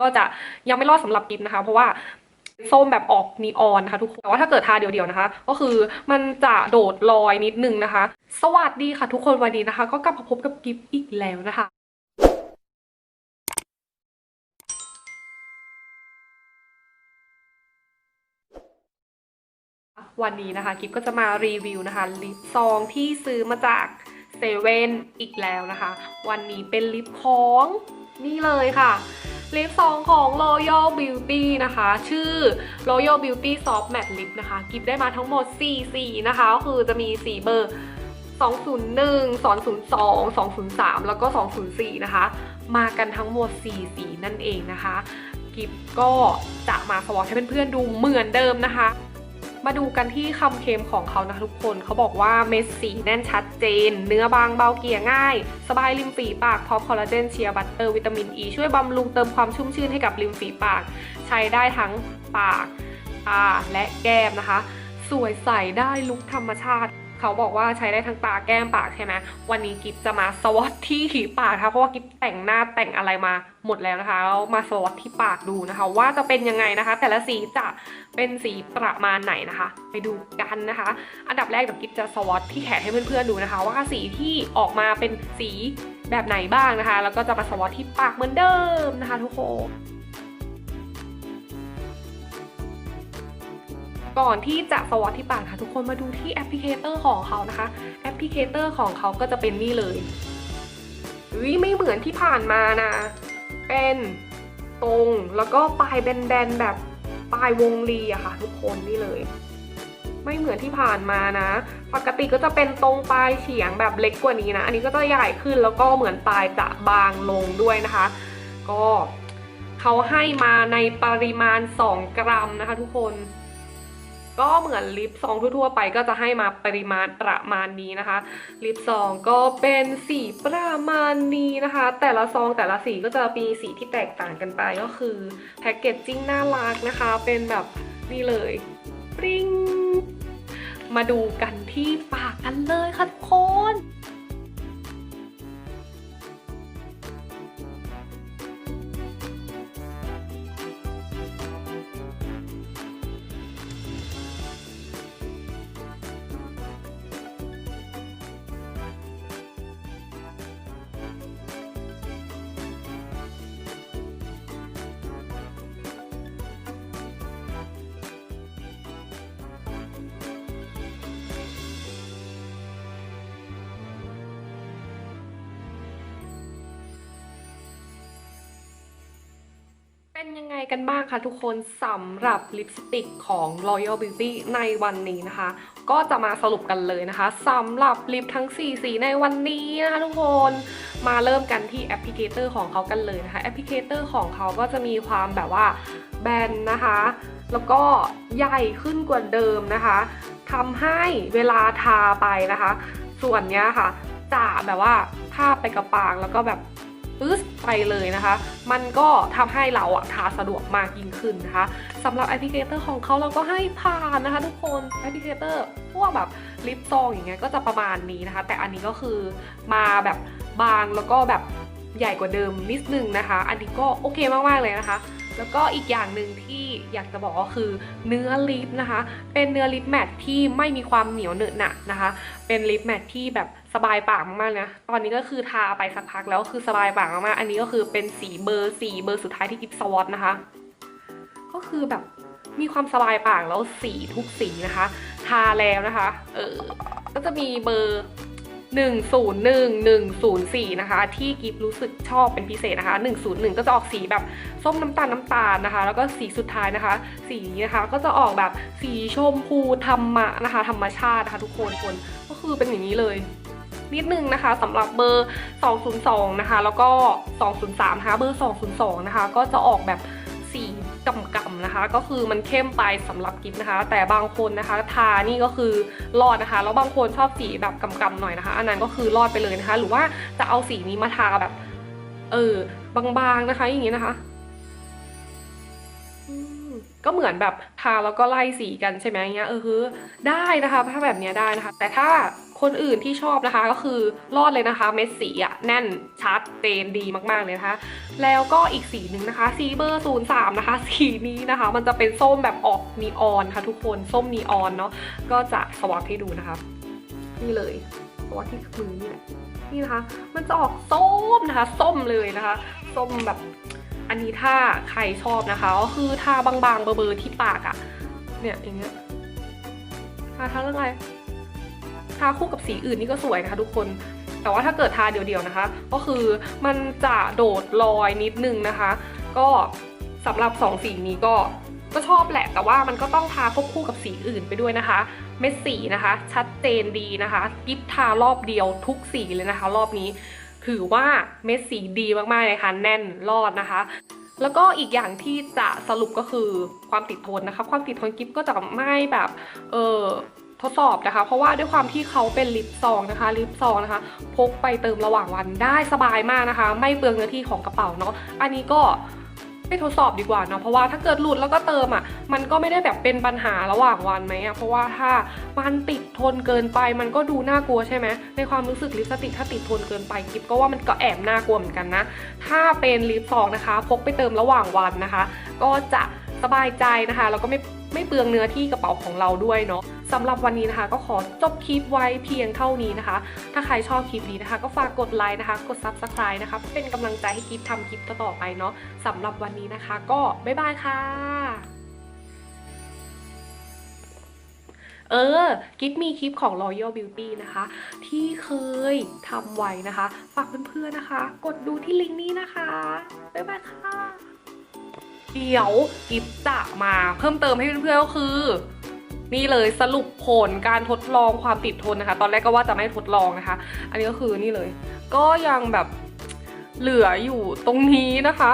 ก็จะยังไม่รอดสำหรับกิฟนะคะ เพราะว่าส้มแบบออกนีออนนะคะทุกคนแต่ว่าถ้าเกิดทาเดียวๆนะคะ ก็คือมันจะโดดลอยนิดนึงนะคะ สวัสดีค่ะทุกคนวันนี้นะคะ ก็กลับมาพบกับกิฟอีกแล้วนะคะวันนี้นะคะกิฟก็จะมารีวิวนะคะลิปซองที่ซื้อมาจากเซเว่นอีกแล้วนะคะ วันนี้เป็นลิปของนี่เลยค่ะ ลิปซองของ Royal Beauty นะคะ ชื่อ Royal Beauty Soft Matte Lip นะคะ กิฟได้มาทั้งหมด 4 สีนะคะ ก็คือจะมีสีเบอร์201 202 203 แล้วก็ 204 นะคะ มากันทั้งหมด 4 สีนั่นเองนะคะ กิฟก็จะมาสวอชให้เพื่อนๆดูเหมือนเดิมนะคะ มาดูกันที่คำเคลมของเขานะคะทุกคนเขาบอกว่าเม็ดสีแน่นชัดเจน เนื้อบางเบาเกลี่ยง่าย สบายริมฝีปากพร้อมคอลลาเจนเชียร์บัตเตอร์วิตามินอ e, ีช่วยบำรุงเติมความชุ่มชื่นให้กับริมฝีปาก ใช้ได้ทั้งปากตาและแก้มนะคะ สวยใสได้ลุคธรรมชาติ เขาบอกว่าใช้ได้ทั้งตาแก้มปากใช่ไหมวันนี้กิฟจะมาสวอตที่ขีปากนะคะเพราะว่ากิฟแต่งหน้าแต่งอะไรมาหมดแล้วนะคะแล้วมาสวอตที่ปากดูนะคะ ว่าจะเป็นยังไงนะคะ แต่ละสีจะเป็นสีประมาณไหนนะคะ ไปดูกันนะคะ อันดับแรกเดี๋ยวกิฟจะสวอตที่แขนให้เพื่อนๆดูนะคะ ว่าสีที่ออกมาเป็นสีแบบไหนบ้างนะคะ แล้วก็จะมาสวอตที่ปากเหมือนเดิมนะคะ ทุกคน ก่อนที่จะสวอตที่ปากค่ะ ทุกคนมาดูที่แอปพลิเคเตอร์ของเขานะคะ แอปพลิเคเตอร์ของเขาก็จะเป็นนี่เลยวิไม่เหมือนที่ผ่านมานะ เป็นตรงแล้วก็ปลายแบนๆแบบปลายวงรีอะค่ะ ทุกคนนี่เลย ไม่เหมือนที่ผ่านมานะ ปกติก็จะเป็นตรงปลายเฉียงแบบเล็กกว่านี้นะ อันนี้ก็จะใหญ่ขึ้นแล้วก็เหมือนปลายจะบางลงด้วยนะคะ ก็เขาให้มาในปริมาณ 2 กรัมนะคะ ทุกคน ก็เหมือนลิปซองทั่วๆไปก็จะให้มาปริมาณประมาณนี้นะคะ ลิปซองก็เป็นสีประมาณนี้นะคะ แต่ละซองแต่ละสีก็จะมีสีที่แตกต่างกันไปก็คือแพคเกจจิ้งน่ารักนะคะ เป็นแบบนี่เลยปริ้งมาดูกันที่ปากกันเลยค่ะทุกคน เป็นยังไงกันบ้างคะทุกคนสำหรับลิปสติกของ Royal Beauty ในวันนี้นะคะ ก็จะมาสรุปกันเลยนะคะสำหรับลิปทั้ง 4 สีในวันนี้นะคะทุกคนมาเริ่มกันที่แอปพลิเคเตอร์ของเขากันเลยนะคะแอปพลิเคเตอร์ของเขาก็จะมีความแบบว่าแบนนะคะ แล้วก็ใหญ่ขึ้นกว่าเดิมนะคะทำให้เวลาทาไปนะคะ ส่วนเนี้ยค่ะจะแบบว่าทาไปกับปากแล้วก็แบบ ปึ๊สไปเลยนะคะ มันก็ทำให้เราอะทาสะดวกมากยิ่งขึ้นนะคะสำหรับแอปพลิเคเตอร์ของเขาเราก็ให้ผ่านนะคะ ทุกคนแอปพลิเคเตอร์พวกแบบลิปซองอย่างเงี้ยก็จะประมาณนี้นะคะ แต่อันนี้ก็คือมาแบบบางแล้วก็แบบใหญ่กว่าเดิมนิดนึงนะคะ อันนี้ก็โอเคมากๆเลยนะคะแล้วก็อีกอย่างหนึ่งที่อยากจะบอกก็คือเนื้อลิปนะคะ เป็นเนื้อลิปแมทที่ไม่มีความเหนียวเหนอะหนะนะคะ เป็นลิปแมทที่แบบ สบายปากมากๆนะ ตอนนี้ก็คือทาไปสักพักแล้วคือสบายปากมากๆ อันนี้ก็คือเป็นสีเบอร์สีเบอร์สุดท้ายที่กิฟสวอตนะคะ ก็คือแบบมีความสบายปากแล้วสีทุกสีนะคะ ทาแล้วนะคะ เออ ก็จะมีเบอร์101 104 นะคะ ที่กิฟรู้สึกชอบเป็นพิเศษนะคะ 101 ก็จะออกสีแบบส้มน้ำตาลน้ำตาลนะคะ แล้วก็สีสุดท้ายนะคะ สีนี้นะคะก็จะออกแบบสีชมพูธรรมะนะคะ ธรรมชาตินะคะ ทุกคนคนก็คือเป็นอย่างนี้เลย นิดนึงนะคะสำหรับเบอร์ 202 นะคะ แล้วก็ 203นะคะเบอร์ 202 นะคะ ก็จะออกแบบสีกำกำนะคะ ก็คือมันเข้มไปสำหรับกิฟนะคะ แต่บางคนนะคะ ทานี่ก็คือรอดนะคะ แล้วบางคนชอบสีแบบกำกำหน่อยนะคะ อันนั้นก็คือรอดไปเลยนะคะ หรือว่าจะเอาสีนี้มาทาแบบ เออบางๆนะคะ อย่างนี้นะคะ ก็เหมือนแบบทาแล้วก็ไล่สีกันใช่ไหมอย่างเงี้ยเออคือได้นะคะถ้าแบบนี้ได้นะคะ แต่ถ้าคนอื่นที่ชอบนะคะก็คือรอดเลยนะคะ เม็ดสีอะแน่นชัดเจนดีมากๆเลยนะคะแล้วก็อีกสีหนึ่งนะคะสีเบอร์03 นะคะ สีนี้นะคะ มันจะเป็นส้มแบบออกนีออนค่ะทุกคนส้มนีออนเนาะก็จะสวอปให้ดูนะคะ นี่เลยสวอปที่มือนี่แหละนี่นะคะ มันจะออกส้มนะคะ ส้มเลยนะคะ ส้มแบบ อันนี้ถ้าใครชอบนะคะก็คือทาบางๆเบอร์ๆที่ปากอะเนี่ยอย่างเงี้ยทาทาเรื่องอะไรทาคู่กับสีอื่นนี่ก็สวยนะคะทุกคน แต่ว่าถ้าเกิดทาเดียวๆนะคะ ก็คือมันจะโดดลอยนิดนึงนะคะ ก็สำหรับสองสีนี้ก็ก็ชอบแหละแต่ว่ามันก็ต้องทาควบคู่กับสีอื่นไปด้วยนะคะ เม็ดสีนะคะ ชัดเจนดีนะคะ กิฟทารอบเดียวทุกสีเลยนะคะ รอบนี้ ถือว่าเม็ดสีดีมากๆเลยค่ะแน่นรอดนะคะ แล้วก็อีกอย่างที่จะสรุปก็คือความติดทนนะคะ ความติดทนกิฟก็จะไม่แบบเออทดสอบนะคะ เพราะว่าด้วยความที่เขาเป็นลิปซองนะคะลิปซองนะคะ พกไปเติมระหว่างวันได้สบายมากนะคะ ไม่เปลืองเนื้อที่ของกระเป๋าเนาะอันนี้ก็ ไปทดสอบดีกว่าเนาะเพราะว่าถ้าเกิดหลุดแล้วก็เติมอะมันก็ไม่ได้แบบเป็นปัญหาระหว่างวันไหมอะเพราะว่าถ้ามันติดทนเกินไปมันก็ดูน่ากลัวใช่ไหมในความรู้สึกลิปสติกถ้าติดทนเกินไปกิฟก็ว่ามันก็แอบน่ากลัวเหมือนกันนะ ถ้าเป็นลิปซองนะคะพกไปเติมระหว่างวันนะคะ ก็จะสบายใจนะคะแล้วก็ไม่ ไม่เปลืองเนื้อที่กระเป๋าของเราด้วยเนาะสำหรับวันนี้นะคะ ก็ขอจบคลิปไว้เพียงเท่านี้นะคะ ถ้าใครชอบคลิปนี้นะคะ ก็ฝากกดไลค์นะคะ กด subscribe นะคะ เป็นกำลังใจให้กิฟทำคลิปต่อๆไปเนาะสำหรับวันนี้นะคะ ก็บ๊ายบายค่ะ เออ กิฟมีคลิปของ Royal Beauty นะคะ ที่เคยทำไว้นะคะ ฝากเพื่อนๆนะคะ กดดูที่ลิงก์นี้นะคะ บ๊ายบายค่ะ เดี๋ยวกิฟจะมาเพิ่มเติมให้เพื่อนๆก็คือ นี่เลยสรุปผลการทดลองความติดทนนะคะ ตอนแรกก็ว่าจะไม่ทดลองนะคะ อันนี้ก็คือนี่เลย ก็ยังแบบเหลืออยู่ตรงนี้นะคะ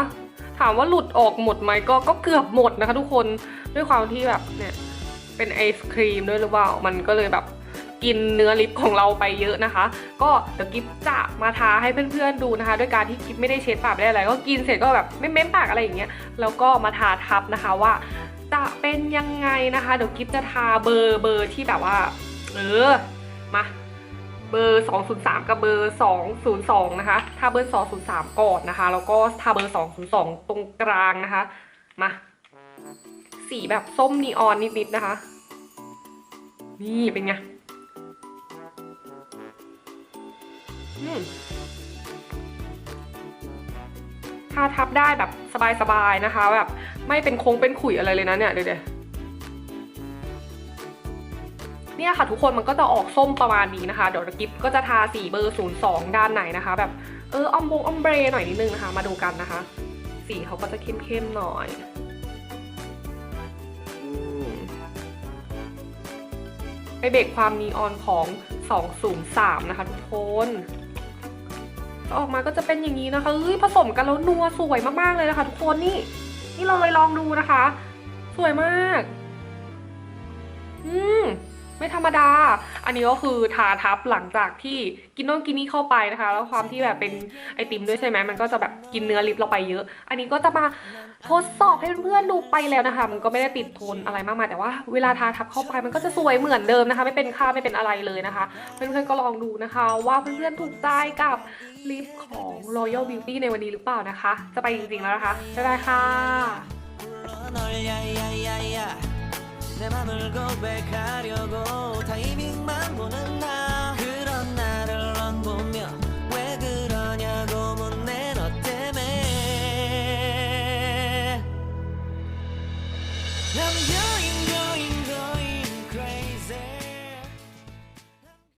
ถามว่าหลุดออกหมดไหมก็ก็เกือบหมดนะคะ ทุกคนด้วยความที่แบบเนี่ยเป็นไอศครีมด้วยหรือเปล่ามันก็เลยแบบ กินเนื้อลิปของเราไปเยอะนะคะ ก็เดี๋ยวกิฟจะมาทาให้เพื่อนๆดูนะคะ ด้วยการที่กิฟไม่ได้เช็ดปากไม่ได้อะไรก็กินเสร็จก็แบบไม่เม้มปากอะไรอย่างเงี้ยแล้วก็มาทาทับนะคะว่าจะเป็นยังไงนะคะ เดี๋ยวกิฟจะทาเบอร์เบอร์ที่แบบว่า เออมาเบอร์ 203 กับเบอร์ 202 นะคะ ทาเบอร์ 203 ก่อนนะคะ แล้วก็ทาเบอร์ 202 ตรงกลางนะคะ มา สีแบบส้มนีออนนิดๆนะคะ นี่เป็นไง ทาทับได้แบบสบายๆนะคะ แบบไม่เป็นโค้งเป็นขุยอะไรเลยนะเนี่ยเดี๋ยวเนี่ยค่ะทุกคนมันก็จะออกส้มประมาณนี้นะคะ เดี๋ยวกิฟก็จะทาสีเบอร์02 ด้านไหนนะคะ แบบเอออมบงออมเบรหน่อยนิดนึงนะคะ มาดูกันนะคะ สีเขาก็จะเข้มๆหน่อยไปเบรกความนีออนของ 203 นะคะทุกคน ออกมาก็จะเป็นอย่างนี้นะคะเฮ้ยผสมกันแล้วนัวสวยมากๆเลยนะคะ ทุกคนนี่ นี่เลยลองดูนะคะ สวยมาก อืม ไม่ธรรมดา อันนี้ก็คือทาทับหลังจากที่กินน้องกินนี่เข้าไปนะคะ แล้วความที่แบบเป็นไอติมด้วยใช่ไหมมันก็จะแบบกินเนื้อลิปเราไปเยอะ อันนี้ก็จะมาทดสอบให้เพื่อนดูไปแล้วนะคะ มันก็ไม่ได้ติดทนอะไรมากมายแต่ว่าเวลาทาทับเข้าไปมันก็จะสวยเหมือนเดิมนะคะ ไม่เป็นค่าไม่เป็นอะไรเลยนะคะ เพื่อนๆก็ลองดูนะคะ ว่าเพื่อนๆถูกใจกับลิปของ Royal Beauty ในวันนี้หรือเปล่านะคะ จะไปจริงๆแล้วนะคะบ๊ายบายค่ะ 내 맘을 고백하려고